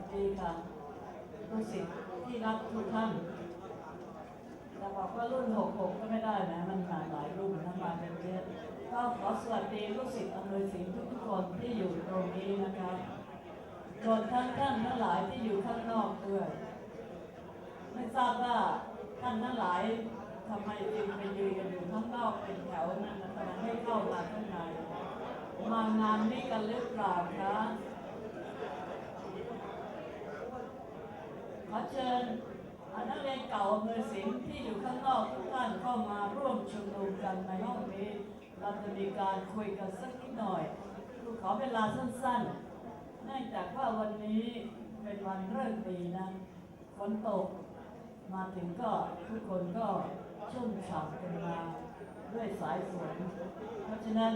สดีค่ะลูกศิษย์ที่รักทุกท่านจะบอกว่ารุ่น 66 ก็ไม่ได้นะ มันมาหลายรุ่นทั้งมาเป็นเยอะก็ขอสวัสดีลูกศิษย์อำนวยสินทุกๆคนที่อยู่ตรงนี้นะครับรวมทั้งท่านทั้งหลายที่อยู่ข้างนอกด้วย ไม่ทราบว่าท่านทั้งหลายทำไมจึงไปยืนกันอยู่ข้างนอกเป็นแถวนั้นทำไมไม่เข้ามาข้างในมางานนี้กันหรือเปล่าคะ ขอเชิญนักเรียนเก่าอำนวยสินที่อยู่ข้างนอกทุกท่านเข้ามาร่วมชุมนุมกันในห้องนี้ เราจะมีการคุยกันสักนิดหน่อยขอเวลาสั้นๆเนื่องจากว่าวันนี้เป็นวันเริ่มดีนะฝนตกมาถึงก็ทุกคนก็ชุ่มฉ่ำกันมาด้วยสายฝนเพราะฉะนั้น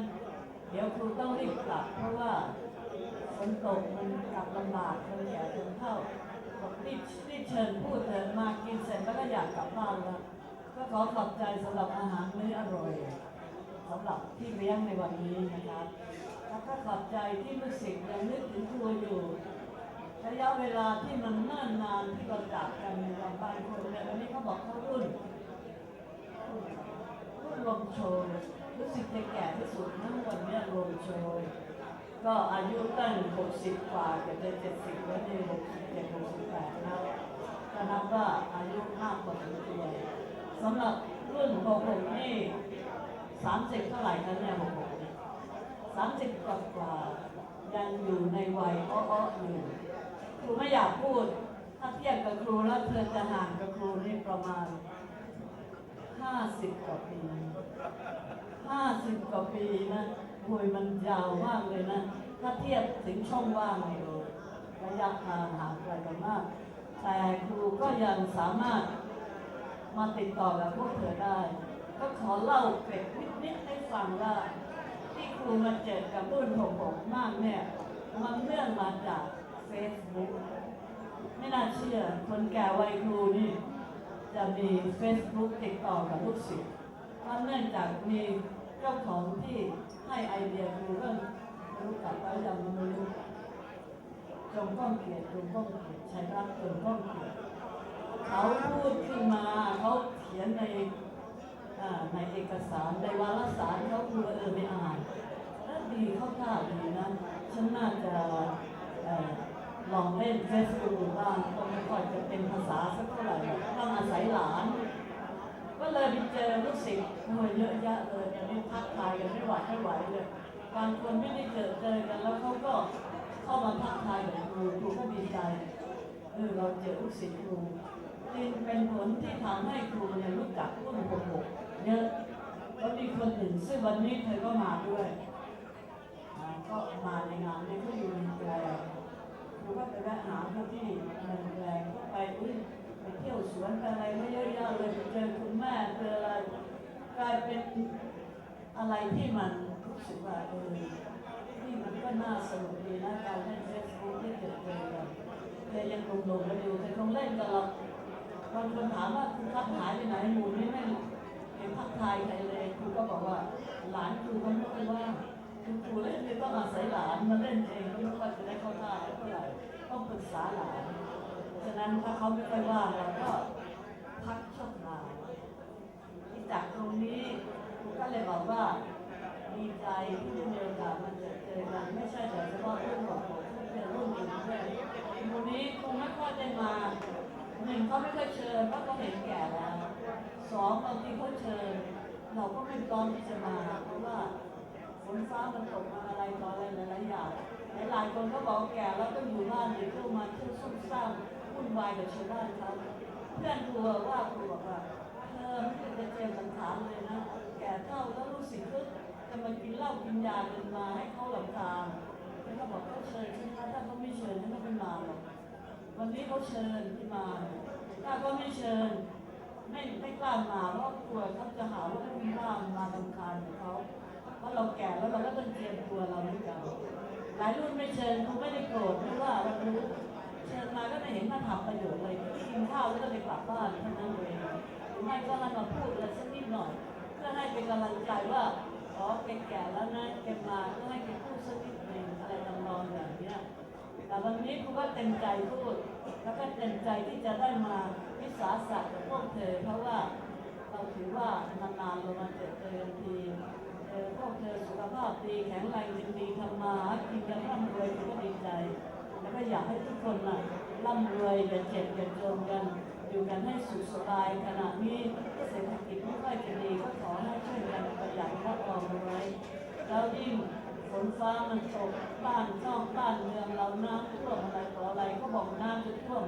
เดี๋ยวครูต้องรีบกลับ เพราะว่าฝนตกมันกลับลำบากคนแก่จนเข้า บอกรีบรีบเชิญพูดเถิดมากินเสร็จแล้วก็อยากกลับบ้านแล้วก็ขอขอบใจสำหรับอาหารมื้ออร่อยสำหรับที่เลี้ยงในวันนี้นะครับแล้วก็ขอบใจที่ลูกศิษย์ยังนึกถึงครูอยู่ระยะเวลาที่มันเนิ่นนานที่เราจากกันอย่าบางคนเนี่ยวันนี้เขาบอกเขารุ่นรุ่นลมโชยรู้สึกจะแก่ที่สุดทั้งวันเนี้ยลมโชย ก็อายุตั้ง 60 กว่าเกือบจะ70 แล้วนี่67 68แล้วก็นับว่าอายุมากกว่าสมควรสำหรับรุ่น 66 นี่ 30 เท่าไหร่คะเนี่ย66นี่30 กว่ากว่ายังอยู่ในวัยอ้อๆอยู่ครูไม่อยากพูด ถ้าเทียบกับครูแล้วเธอจะห่างกับครูนี่ประมาณ 50 กว่าปี 50 กว่าปีนะ โอยมันยาวมากเลยนะ ถ้าเทียบถึงช่องว่างเลยระยะทางห่างไกลกันมาก แต่ครูก็ยังสามารถมาติดต่อกับพวกเธอได้ ก็ขอเล่าเกร็ดนิดๆให้ฟังว่า ที่ครูมาเจอกับรุ่นหกหกมากเนี่ยมันเนื่องมาจากเฟซบุ๊กไม่น่าเชื่อ คนแก่วัยครูนี่ จะมี Facebook ติดต่อกับลูกศิษย์เพราะเนื่องจากมี จ้าของที่ให้ไอเดียครูเรื่องรู้จักไว้ยังไม่รู้จงก้องเกียรติจงก้องเกียรติชัยรักจงก้องเกียรติเขาพูดขึ้นมาเขาเขียนในในเอกสารในวารสารเขาครูเออไปอ่านแล้วดีเข้าท่าดีนะฉันน่าจะลองเล่นเฟซบุ๊กบ้างก็ไม่ค่อยจะเป็นภาษาสักเท่าไหร่ต้องอาศัยหลาน ก็เลยไปเจอลูกศิษย์โอ้ยเยอะแยะเลยตอนนี้ทักทายกันไม่ไหวไม่ไหวเลยบางคนไม่ได้เจอเจอกันแล้วเขาก็เข้ามาทักทายกับครูครูก็ดีใจเออเราเจอลูกศิษย์ครูนี่เป็นผลที่ทำให้ครูเนี่ยรู้จักรุ่นหกหกเยอะแล้วมีคนอื่นซึ่งวันนี้เธอก็มาด้วยก็มาในงานนี้ก็อยู่ในแกรมหรือว่าไปแวะหาเขาที่โรงแรมก็ไปอุ้ย ไปเที่ยวสวนอะไรไม่เยอะแยะเลยไปเจอคุณแม่เจออะไรกลายเป็นอะไรที่มันรู้สึกว่าเออนี่มันก็น่าสนุกดีนะการเล่นเฟซบุ๊กที่เกิดเจอกันเธอยังหนุ่มๆกันอยู่เธอคงเล่นกันหรอกบางคนถามว่าคุณทักหายไปไหนหมู่นี้ไม่เห็นทักทายใครเลยครูก็บอกว่า หลานครูเขาไม่ค่อยว่างคือครูเล่นเนี่ยต้องอาศัยหลานมาเล่นเองไม่ค่อยจะได้เข้าท่าเท่าไหร่ต้องปรึกษาหลาน ฉะนั้นถ้าเขาไม่ค่อยว่าเราก็พักชั่วคราวที่จากตรงนี้ก็เลยบอกว่าดีใจที่ได้มีโอกาสมาเจอกันไม่ใช่แต่เฉพาะรุ่นของผมที่เป็นรุ่นอื่นด้วยวันนี้คงไม่ค่อยได้มาหนึ่งเขาไม่ค่อยเชิญเพราะเขาเห็นแก่แล้วสองบางทีเขาเชิญ เราก็ไม่พร้อมที่จะมาเพราะว่าฝนฟ้ามันตกมาอะไรต่ออะไรหลายๆอย่างหลายๆคนก็บอกแก่แล้วก็อยู่บ้านเด็กก็มาเที่ยวซุ่มซ่าม วุ่นวายกับชาวบ้านเขาเพื่อนครูว่าครูบอกว่าเธอไม่ได้จะเตรียมสังขาเลยนะ แก่เท่าแล้วรู้สึกว่าจะมากินเหล้ากินยาเดินมาให้เขาหลับตาแล้วก็บอกเขาเชิญใช่ไหมถ้าเขาไม่เชิญเขาไม่มาหรอกวันนี้เขาเชิญที่มา ถ้าเขาไม่เชิญ ไม่ไม่กล้ามาเพราะกลัวเขาจะหาว่าไม่กล้ามาทำการของเขาเพราะเราแก่แล้วเราก็ต้องเตรียมตัวเราเหมือนกันหลายรุ่นไม่เชิญคงไม่ได้โกรธไม่ว่าเรารู้ เชิญมาก็ไม่เห็นมาทำประโยชน์เลยกินข้าวแล้วก็ไปกลับบ้านเท่านั้นเองหรือไม่ก็มาพูดอะไรสักนิดหน่อย เพื่อให้เป็นกำลังใจว่าอ๋อแกแก่แล้วนะแกมาก็ให้แกพูดสักนิดหนึ่งอะไรทำนองอย่างเนี้ยแต่วันนี้ครูก็เต็มใจพูด แล้วก็เต็มใจที่จะได้มาวิสาสะกับพวกเธอ เพราะว่าเราถือว่านานๆเรามาเจอเจอทีพวกเธอสุขภาพดีแข็งแรงดีทำมาหากินกันร่ำรวยก็ดีใจ อยากให้ทุกคนน่ะร่ำรวยอย่าเจ็บอย่าจนกัน อยู่กันให้สุขสบายขณะนี้เศรษฐกิจไม่ค่อยจะดีก็ขอให้ช่วยกันประหยัดและออมเอาไว้แล้วยิ่งฝนฟ้ามันตกบ้านช่องบ้านเมืองเราน้ำท่วมอะไรต่ออะไรก็บอกน้ำจะท่วม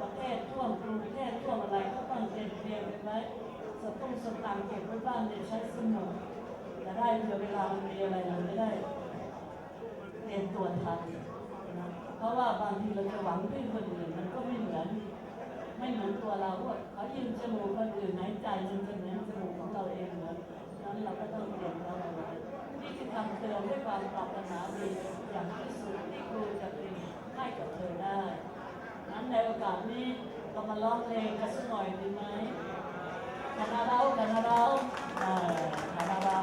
ประเทศท่วมกรุงเทพท่วมอะไรก็ต้องเตรียมเตรียมไว้สตุ้งสตางค์เก็บไว้บ้านเนี่ยใช้สมุดจะได้เวลามันมีอะไรเราจะได้เตรียมตัวทัน ราะว่าบางทีเราจะหวังพึ่งคนอื่นมันก็ไม่เหมือน ไม่เหมือนตัวเราเขายืมจมูกคนอื่นหายใจมันจะเหมือนจมูกของเราเองเหมือนนั้นเราก็ต้องเตรียมเราเอาไว้นี่คือคำเตือนด้วยความปรารถนาดีอย่างที่สุดที่ครูจะเป็นให้กับเธอได้นั้นในโอกาสนี้เรามาร้องเพลงกันสักหน่อยดีไหมคณะเราคณะเราเอ่อคณะเรา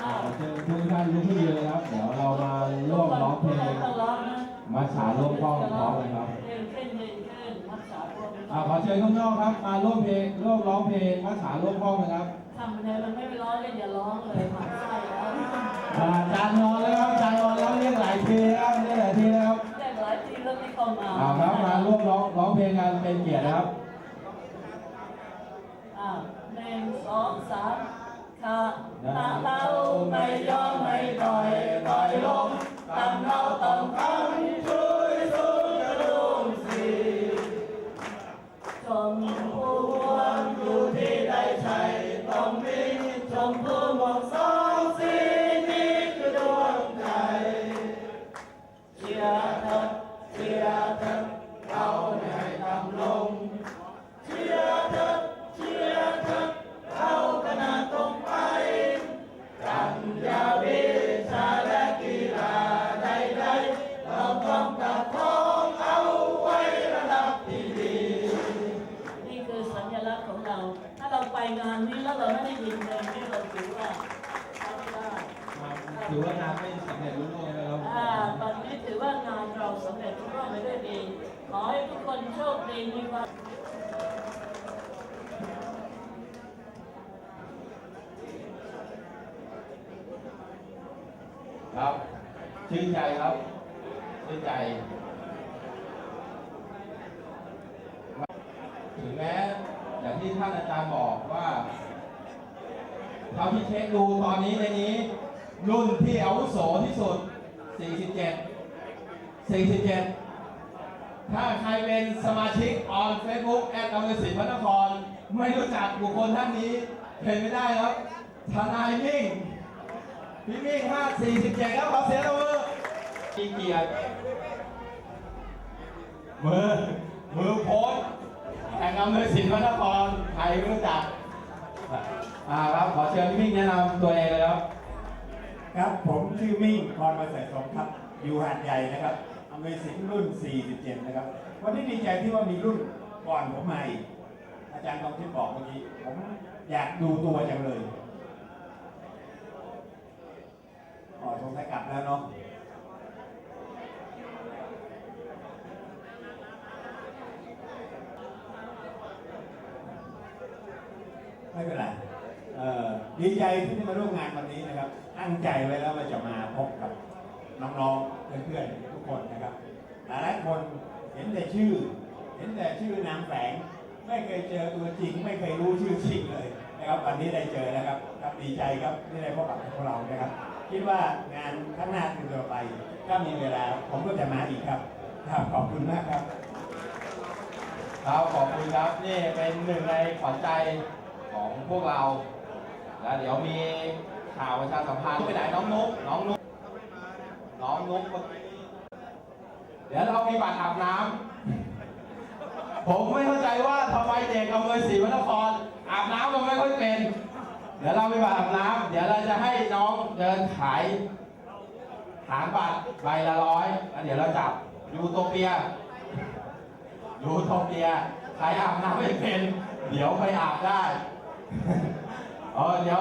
อ้าเชิญทุกท่านลุกขึ้นยืนเลยครับ เดี๋ยวเรามาร่วมร้องเพลง ต้องร้องนะ มัชฉาร่วมกล้องพร้อมเลยครับเล่นเล่นเล่นเล่นมัดฉาร่วมอ่าขอเชิญข้างนอกครับ มาร่วมเพลงร่วมร้องเพลงมัชฉาร่วมกล้องนะครับทำไปเลยมันไม่ไปร้องเลยอย่าร้องเลยหมันไส้แล้วอ่าจานนอนแล้วครับจานนอนแล้วเรียกหลายทีนะครับเรียกหลายทีนะครับแจ้งหลายทีแล้วไม่เข้ามาเอาครับมาร่วมร้องร้องเพลงกันเป็นเกียรตินะครับอ่าหนึ่งสองสามค่ะตาเราไม่ยอมไม่ปล่อยปล่อยลงตามเราต้องทำ ช ไม่ได้ยินเพลงนี้เราถือว่าเราไม่ได้ถือว่างานไม่สำเร็จรุ่ร่วงเลยครับอ่าตอนนี้ถือว่างานเราสำเร็จรุ่งร่วงไปด้วยดี ขอให้ทุกคนโชคดีมีความครับ ชื่นใจครับ ชื่นใจ ถึงแม้อย่างที่ท่านอาจารย์บอกว่า เท่าที่เช็คดูตอนนี้ในนี้ รุ่นที่อาวุโสที่สุด 47 47 ถ้าใครเป็นสมาชิกออน Facebook แอดอมสินพระนคร ไม่รู้จักบุคคลท่านนี้เป็นไม่ได้ครับ ทนายมิ่ง พี่มิ่งห้าสี่สิบเจ็ดครับขอเสียงตบมือมีเกียรติมือมือโพสแห่งอำเภอสินพระนครใครไม่รู้จัก อ่าครับขอเชิญพี่มิ่งแนะนำตัวเองเลยครับ ครับผมชื่อมิ่งพรมาใส่สมครับอยู่หาดใหญ่นะครับอเมสิงรุ่น 47 นะครับ วันนี้ดีใจที่ว่ามีรุ่นก่อนผมมาอีกอาจารย์ลองที่บอกเมื่อกี้ผมอยากดูตัวจังเลยอ๋อสงสัยกลับแล้วเนาะไม่เป็นไร เอ่อ ดีใจที่ได้มาร่วมงานวันนี้นะครับ ตั้งใจไว้แล้วว่าจะมาพบกับน้องๆเพื่อนๆทุกคนนะครับ หลายๆคนเห็นแต่ชื่อ เห็นแต่ชื่อนามแฝง ไม่เคยเจอตัวจริง ไม่เคยรู้ชื่อจริงเลยนะครับวันนี้ได้เจอนะครับครับดีใจครับที่ได้พบกับพวกเรานะครับ คิดว่างานข้างหน้าคือต่อไป ถ้ามีเวลาผมก็จะมาอีกครับครับขอบคุณมากครับครับขอบคุณครับนี่เป็นหนึ่งในขวัญใจของพวกเรา แล้วเดี๋ยวมีข่าวประชาสัมพันธ์ไปไหนน้องนุ๊กน้องนุ๊กน้องนุ๊กเดี๋ยวเรามีบัตรอาบน้ำผมไม่เข้าใจว่าทำไมเด็กอำเภอศรีวนครอาบน้ำมันไม่ค่อยเป็น เดี๋ยวเรามีบัตรอาบน้ำเดี๋ยวเราจะให้น้องเดินขายหารบัตรใบละร้อยแล้วเดี๋ยวเราจับยูโทเปียยูโทเปียใครอาบน้ำไม่เป็น เดี๋ยวไปอาบได้ เออเดี๋ยว